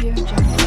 Audio Jungle.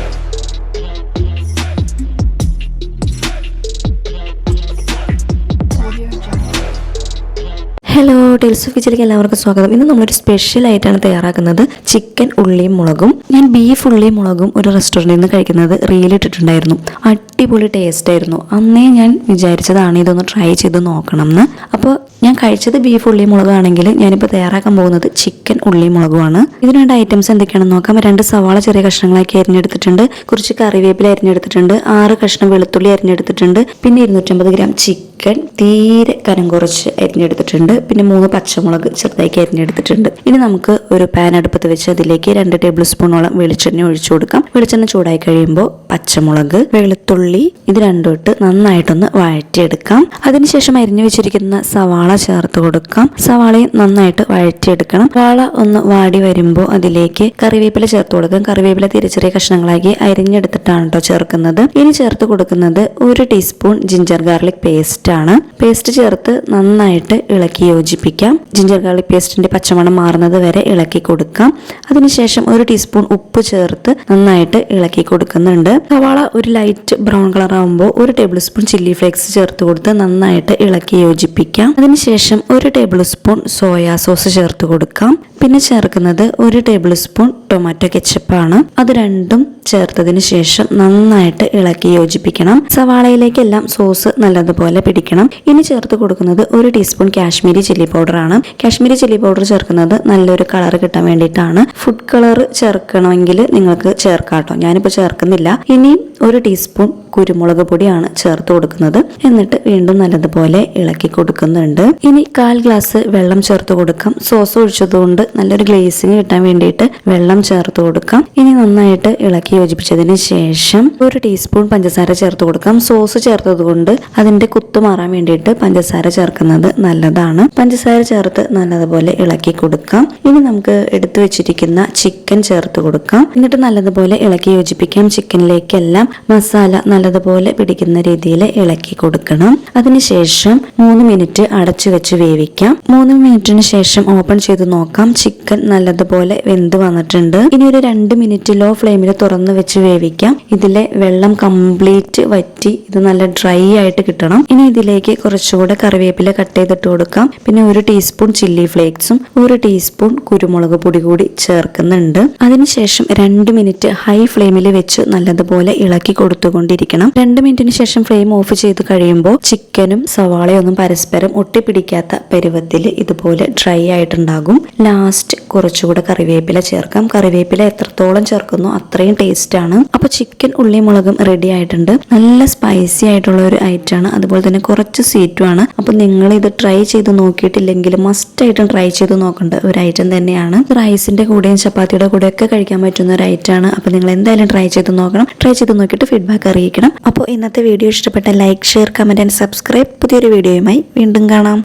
Hello tales of എല്ലാവർക്കും സ്വാഗതം. ഇന്ന് നമ്മളൊരു സ്പെഷ്യൽ ആയിട്ടാണ് തയ്യാറാക്കുന്നത് ചിക്കൻ ഉള്ളിയും മുളകും. ഞാൻ ബീഫ് ഉള്ളിയും മുളകും ഒരു റെസ്റ്റോറന്റിൽ നിന്ന് കഴിക്കുന്നത് റീലിട്ടിട്ടുണ്ടായിരുന്നു അടിപൊളി ടേസ്റ്റ് ആയിരുന്നു. അന്നേ ഞാൻ വിചാരിച്ചതാണ് ഇതൊന്ന് ട്രൈ ചെയ്ത് നോക്കണം എന്ന് അപ്പോൾ ഞാൻ കഴിച്ചത് ബീഫ് ഉള്ളി മുളകാണെങ്കിൽ ഞാനിപ്പോൾ തയ്യാറാക്കാൻ പോകുന്നത് ചിക്കൻ ഉള്ളി മുളകുമാണ്. ഇതിന് വേണ്ട ഐറ്റംസ് എന്തൊക്കെയാണെന്ന് നോക്കാം. രണ്ട് സവാള ചെറിയ കഷ്ണങ്ങളാക്കി അരിഞ്ഞെടുത്തിട്ടുണ്ട്. കുറച്ച് കറിവേപ്പില അരിഞ്ഞെടുത്തിട്ടുണ്ട്. ആറ് കഷ്ണം വെളുത്തുള്ളി അരിഞ്ഞെടുത്തിട്ടുണ്ട്. പിന്നെ ഇരുന്നൂറ്റമ്പത് ഗ്രാം ചിക്കൻ തീരെ കനം കുറച്ച് അരിഞ്ഞെടുത്തിട്ടുണ്ട് പിന്നെ മൂന്ന് പച്ചമുളക് ചെറുതാക്കി അരിഞ്ഞെടുത്തിട്ടുണ്ട് ഇനി നമുക്ക് ഒരു പാൻ അടുപ്പത്ത് വെച്ച് അതിലേക്ക് രണ്ട് ടേബിൾ സ്പൂണോളം വെളിച്ചെണ്ണ ഒഴിച്ചു കൊടുക്കാം. വെളിച്ചെണ്ണ ചൂടായി കഴിയുമ്പോൾ പച്ചമുളക് വെളുത്തുള്ളി ഇത് രണ്ടും ഇട്ട് നന്നായിട്ടൊന്ന് വഴറ്റിയെടുക്കാം. അതിനുശേഷം അരിഞ്ഞു വെച്ചിരിക്കുന്ന സവാള ചേർത്ത് കൊടുക്കാം. സവാളയും നന്നായിട്ട് വഴറ്റിയെടുക്കണം. സവാള ഒന്ന് വാടി വരുമ്പോൾ അതിലേക്ക് കറിവേപ്പില ചേർത്ത് കൊടുക്കാം. കറിവേപ്പില തിരി ചെറിയ കഷ്ണങ്ങളാക്കി അരിഞ്ഞെടുത്തിട്ടാണ് കേട്ടോ ചേർക്കുന്നത്. ഇനി ചേർത്ത് കൊടുക്കുന്നത് ഒരു ടീസ്പൂൺ ജിഞ്ചർ ഗാർലിക് പേസ്റ്റ് ആണ് പേസ്റ്റ് ചേർത്ത് നന്നായിട്ട് ഇളക്കി യോജിപ്പിക്കാം. ജിഞ്ചർ ഗാർലിക് പേസ്റ്റിന്റെ പച്ചമണം മാറുന്നത് വരെ ഇളക്കി കൊടുക്കാം. അതിനുശേഷം ഒരു ടീസ്പൂൺ ഉപ്പ് ചേർത്ത് നന്നായിട്ട് ഇളക്കി കൊടുക്കുന്നുണ്ട്. സവാള ഒരു ലൈറ്റ് ബ്രൗൺ കളർ ആകുമ്പോൾ ഒരു ടേബിൾ സ്പൂൺ ചില്ലി ഫ്ലേക്സ് ചേർത്ത് കൊടുത്ത് നന്നായിട്ട് ഇളക്കി യോജിപ്പിക്കാം. അതിനുശേഷം ഒരു ടേബിൾ സ്പൂൺ സോയാ സോസ് ചേർത്ത് കൊടുക്കാം. പിന്നെ ചേർക്കുന്നത് ഒരു ടേബിൾ സ്പൂൺ ടൊമാറ്റോ കെച്ചപ്പാണ്. അത് രണ്ടും ചേർത്തതിന് ശേഷം നന്നായിട്ട് ഇളക്കി യോജിപ്പിക്കണം. സവാളയിലേക്കെല്ലാം സോസ് നല്ലതുപോലെ പിടിക്കണം. ഇനി ചേർത്ത് കൊടുക്കുന്നത് ഒരു ടീസ്പൂൺ കാശ്മീരി ചില്ലി പൗഡർ ആണ് കാശ്മീരി ചില്ലി പൗഡർ ചേർക്കുന്നത് നല്ലൊരു കളർ കിട്ടാൻ വേണ്ടിയിട്ടാണ്. ഫുഡ് കളർ ചേർക്കണമെങ്കിൽ നിങ്ങൾക്ക് ചേർക്കാട്ടോ ഞാനിപ്പോൾ ചേർക്കുന്നില്ല. ഇനി ഒരു ടീസ്പൂൺ കുരുമുളക് പൊടിയാണ് ചേർത്ത് കൊടുക്കുന്നത്. എന്നിട്ട് വീണ്ടും നല്ലതുപോലെ ഇളക്കി കൊടുക്കുന്നുണ്ട്. ഇനി കാൽ ഗ്ലാസ് വെള്ളം ചേർത്ത് കൊടുക്കാം. സോസ് ഒഴിച്ചതുകൊണ്ട് നല്ലൊരു ഗ്ലേസിങ് കിട്ടാൻ വേണ്ടിയിട്ട് വെള്ളം ചേർത്ത് കൊടുക്കാം. ഇനി നന്നായിട്ട് ഇളക്കി യോജിപ്പിച്ചതിന് ശേഷം ഒരു ടീസ്പൂൺ പഞ്ചസാര ചേർത്ത് കൊടുക്കാം. സോസ് ചേർത്തത് കൊണ്ട് അതിന്റെ കുത്തു മാറാൻ വേണ്ടിയിട്ട് പഞ്ചസാര ചേർക്കുന്നത് നല്ലതാണ്. പഞ്ചസാര ചേർത്ത് നല്ലതുപോലെ ഇളക്കി കൊടുക്കാം. ഇനി നമുക്ക് എടുത്തു വെച്ചിരിക്കുന്ന ചിക്കൻ ചേർത്ത് കൊടുക്കാം. എന്നിട്ട് നല്ലതുപോലെ ഇളക്കി യോജിപ്പിക്കാം. ചിക്കനിലേക്കെല്ലാം മസാല നല്ലതുപോലെ പിടിക്കുന്ന രീതിയിൽ ഇളക്കി കൊടുക്കണം. അതിനുശേഷം മൂന്ന് മിനിറ്റ് അടച്ചു വെച്ച് വേവിക്കാം. മൂന്ന് മിനിറ്റിന് ശേഷം ഓപ്പൺ ചെയ്ത് നോക്കാം. ചിക്കൻ നല്ലതുപോലെ വെന്ത് വന്നിട്ടുണ്ട്. ഇനി ഒരു രണ്ട് മിനിറ്റ് ലോ ഫ്ലെയിമിൽ തുറന്ന് വെച്ച് വേവിക്കാം. ഇതിലെ വെള്ളം കംപ്ലീറ്റ് വറ്റി ഇത് നല്ല ഡ്രൈ ആയിട്ട് കിട്ടണം. ഇനി ഇതിലേക്ക് കുറച്ചുകൂടെ കറിവേപ്പില കട്ട് ചെയ്തിട്ട് കൊടുക്കാം. പിന്നെ ഒരു ടീസ്പൂൺ ചില്ലി ഫ്ലേക്സും ഒരു ടീസ്പൂൺ കുരുമുളക് പൊടി കൂടി ചേർക്കുന്നുണ്ട്. അതിനുശേഷം രണ്ട് മിനിറ്റ് ഹൈ ഫ്ലെയിമിൽ വെച്ച് നല്ലതുപോലെ ഇളക്കി കൊടുത്തുകൊണ്ടിരിക്കണം. രണ്ട് മിനിറ്റിന് ശേഷം ഫ്ലെയിം ഓഫ് ചെയ്ത് കഴിയുമ്പോൾ ചിക്കനും സവാളയൊന്നും പരസ്പരം ഒട്ടിപ്പിടിക്കാത്ത പരുവത്തിൽ ഇതുപോലെ ഡ്രൈ ആയിട്ടുണ്ടാകും. ലാസ്റ്റ് കുറച്ചുകൂടെ കറിവേപ്പില ചേർക്കാം. കറിവേപ്പില എത്രത്തോളം ചേർക്കുന്നു അത്രയും ടേസ്റ്റ് ആണ്. അപ്പൊ ചിക്കൻ ഉള്ളി മുളകും റെഡി ആയിട്ടുണ്ട്. നല്ല സ്പൈസി ആയിട്ടുള്ള ഒരു ഐറ്റം ആണ്. അതുപോലെ തന്നെ കുറച്ച് സ്വീറ്റും ആണ്. അപ്പൊ നിങ്ങൾ ഇത് ട്രൈ ചെയ്ത് നോക്കിയിട്ടില്ലെങ്കിൽ മസ്റ്റ് ആയിട്ടും ട്രൈ ചെയ്ത് നോക്കേണ്ട. ഒരു ഐറ്റം തന്നെയാണ്. റൈസിന്റെ കൂടെയും ചപ്പാത്തിയുടെ കൂടെ ഒക്കെ കഴിക്കാൻ പറ്റുന്ന ഒരു ഐറ്റം ആണ്. അപ്പൊ നിങ്ങൾ എന്തായാലും ട്രൈ ചെയ്ത് നോക്കണം. ട്രൈ ചെയ്ത് നോക്കിയിട്ട് ഫീഡ്ബാക്ക് അറിയിക്കണം. അപ്പോൾ ഇന്നത്തെ വീഡിയോ ഇഷ്ടപ്പെട്ട like share comment and subscribe പുതിയൊരു വീഡിയോയുമായി വീണ്ടും കാണാം.